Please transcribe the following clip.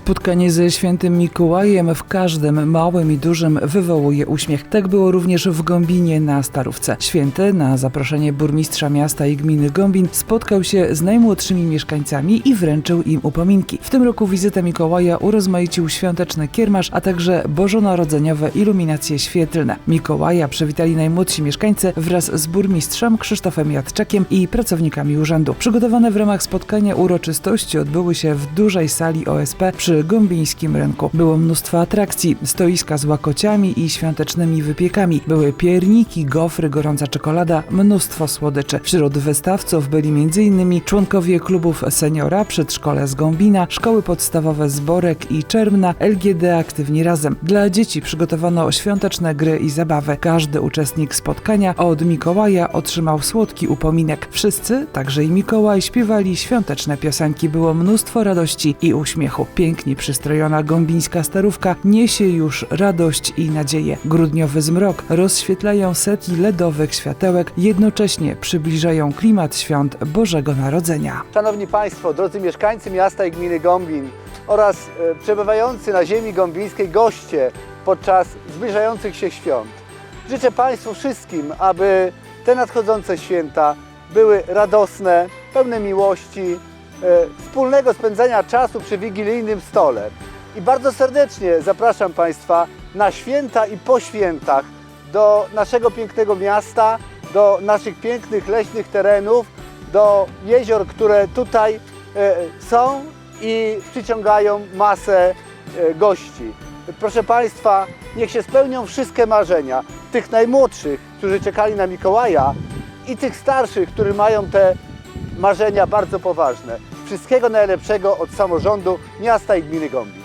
Spotkanie ze świętym Mikołajem w każdym małym i dużym wywołuje uśmiech. Tak było również w Gombinie na Starówce. Święty na zaproszenie burmistrza miasta i gminy Gombin spotkał się z najmłodszymi mieszkańcami i wręczył im upominki. W tym roku wizytę Mikołaja urozmaicił świąteczny kiermasz, a także bożonarodzeniowe iluminacje świetlne. Mikołaja przywitali najmłodsi mieszkańcy wraz z burmistrzem Krzysztofem Jadczakiem i pracownikami urzędu. Przygotowane w ramach spotkania uroczystości odbyły się w dużej sali OSP przy Gombińskim Rynku. Było mnóstwo atrakcji, stoiska z łakociami i świątecznymi wypiekami. Były pierniki, gofry, gorąca czekolada, mnóstwo słodyczy. Wśród wystawców byli m.in. członkowie klubów seniora, przedszkole z Gombina, szkoły podstawowe z Borek i Czermna, LGD Aktywni Razem. Dla dzieci przygotowano świąteczne gry i zabawy. Każdy uczestnik spotkania od Mikołaja otrzymał słodki upominek. Wszyscy, także i Mikołaj, śpiewali świąteczne piosenki. Było mnóstwo radości i uśmiechu. Pięknie przystrojona gąbińska starówka niesie już radość i nadzieję. Grudniowy zmrok rozświetlają setki LEDowych światełek, jednocześnie przybliżają klimat świąt Bożego Narodzenia. Szanowni Państwo, drodzy mieszkańcy miasta i gminy Gombin oraz e, przebywający na ziemi gombińskiej goście podczas zbliżających się świąt. Życzę Państwu wszystkim, aby te nadchodzące święta były radosne, pełne miłości, wspólnego spędzania czasu przy wigilijnym stole. I bardzo serdecznie zapraszam Państwa na święta i po świętach do naszego pięknego miasta, do naszych pięknych leśnych terenów, do jezior, które tutaj e, są i przyciągają masę e, gości. Proszę Państwa, niech się spełnią wszystkie marzenia tych najmłodszych, którzy czekali na Mikołaja i tych starszych, którzy mają te marzenia bardzo poważne. Wszystkiego najlepszego od samorządu miasta i gminy Gombin.